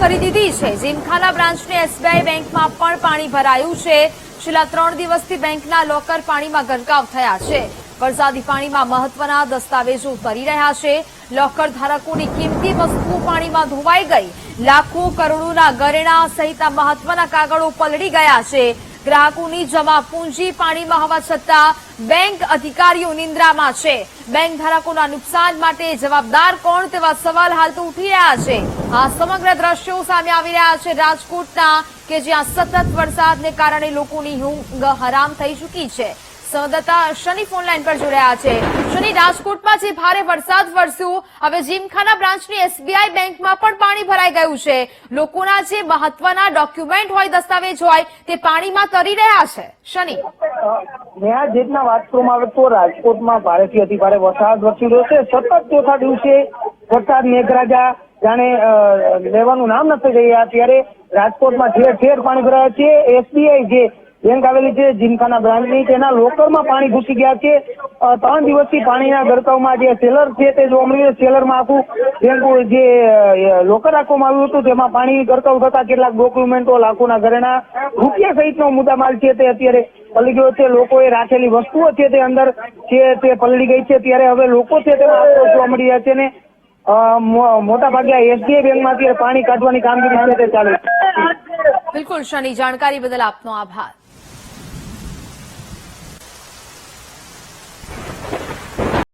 કરી દીધી છે. જીમખાના બ્રાન્ચની એસબીઆઈ બેંકમાં પણ પાણી ભરાયું છે. છેલ્લા ત્રણ દિવસથી બેંકના લોકર પાણીમાં ગરકાવ થયા છે. વરસાદી પાણીમાં મહત્વના દસ્તાવેજો ભરી રહ્યા છે. લોકર ધારકોની કિંમતી વસ્તુઓ પાણીમાં ધોવાઈ ગઈ. લાખો કરોડોના ગરેણા સહિત મહત્વના કાગળો પલળી ગયા છે. ગ્રાહકોની જમા પૂંજી પાણીમાં હોવા છતાં બેંક અધિકારીઓ નિંદ્રામાં છે. બેંક ધારકોના નુકસાન માટે જવાબદાર કોણ તેવા સવાલ હાલ તો ઉઠી રહ્યા છે. આ સમગ્ર દ્રશ્યો સામે આવી રહ્યા છે રાજકોટના, કે જ્યાં સતત વરસાદને કારણે લોકોની ઊંઘ હરામ થઈ ચૂકી છે. સંવાદદાતા શનિ ફોનલાઈન પર જોડાયા છે. શનિ, રાજકોટમાં જે ભારે વરસાદ વરસ્યો, હવે જીમખાના બ્રાન્ચની એસબીઆઈ બેંકમાં પણ પાણી ભરાઈ ગયું છે. લોકોના જે મહત્વના ડોક્યુમેન્ટ હોય, દસ્તાવેજ હોય, તે પાણીમાં તરી રહ્યા છે. શનિ. નેહા જે રીતના વાત કરવામાં આવે તો રાજકોટમાં ભારેથી અતિ ભારે વરસાદ વરસી રહ્યો છે. સતત ચોથા દિવસે વરસાદ મેઘરાજા જાણે લેવાનું નામ નથી રહ્યા. ત્યારે રાજકોટમાં ઠેર ઠેર પાણી ભરાયા છે. એસબીઆઈ જે બેંક આવેલી છે જીમખાના બ્રાન્ડની તેના લોકરમાં પાણી ઘૂસી ગયા છે. ત્રણ દિવસથી પાણીના ગરકાવમાં જે સેલર છે, તે જોવા મળ્યું સેલરમાં આખું બેંક જે લોકર રાખવામાં આવ્યું હતું, તેમાં પાણી ગરકાવ થતા કેટલાક ડોક્યુમેન્ટો લાખોના ઘરેણા રૂપિયા સહિતનો મુદ્દામાલ છે તે અત્યારે પલળી ગયો છે. લોકોએ રાખેલી વસ્તુઓ છે તે અંદર છે તે પલળી ગઈ છે. ત્યારે હવે લોકો છે તેમાં આક્રોશ જોવા મળી રહ્યા છે ને મોટા ભાગે એસબીઆઈ બેંકમાં અત્યારે પાણી કાઢવાની કામગીરી છે તે ચાલુ બિલકુલ, શનિ, જાણકારી બદલ આપનો આભાર.